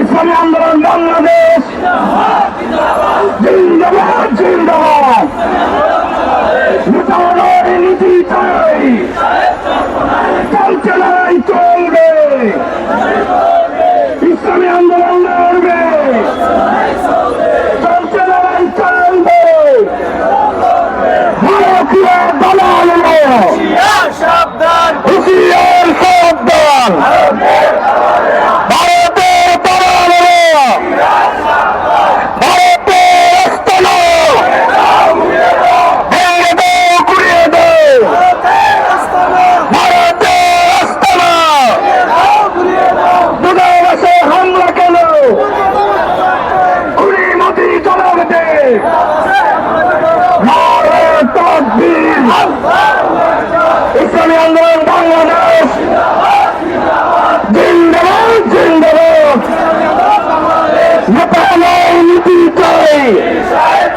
ইসলামী আন্দোলন বাংলাদেশ জিন্দাবাদ জিন্দাবাদ মুসলমানের নীতি চাই চলছে লড়াই চলবে ইসলামী আন্দোলন লড়বে চলছে লড়াই চলবে ভারতীয় দলাল ইসলামী আন্দোলন বাংলাদেশ। জিন্দাবাদ জিন্দাবাদ। নেতা নয় নীতি চাই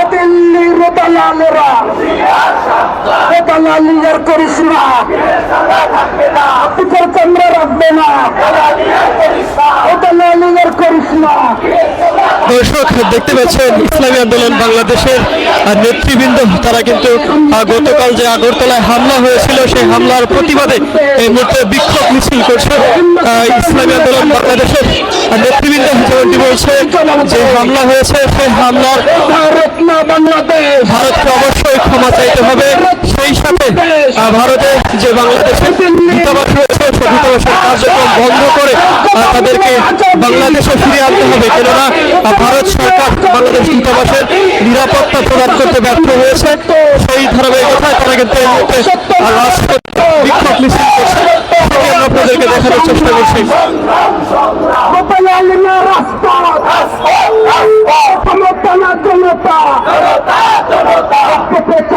দালালেরা দিল্লির দালালেরা দালালি আর করিস না। পিছর চন্দ্র রাখবে না। ও দালালি আর করিস না। দর্শক, দেখতে পাচ্ছেন, ইসলামী আন্দোলন বাংলাদেশের নেতৃবৃন্দ, তারা কিন্তু গতকাল যে আগরতলায় হামলা হয়েছিল, সেই হামলার প্রতিবাদে এই মুহূর্তে বিক্ষোভ মিছিল করছে ইসলামী আন্দোলন বাংলাদেশের নেতৃবৃন্দ। যেমনটি বলছে, যে হামলা হয়েছে, সেই হামলার ভারতকে অবশ্যই ক্ষমা চাইতে হবে। সেই সাথে ভারতে যে বাংলাদেশের দূতাবাস রয়েছে, সেই দূতাবাসের কার্যক্রম বন্ধ করে তাদেরকে বাংলাদেশে ফিরিয়ে আনতে হবে। কেননা, ভারত সরকার বাংলাদেশ দূতাবাসের নিরাপত্তা প্রদান করতে ব্যর্থ হয়েছে। সেই ধারাবাহিকতায় তারা কিন্তু চেষ্টা করছি।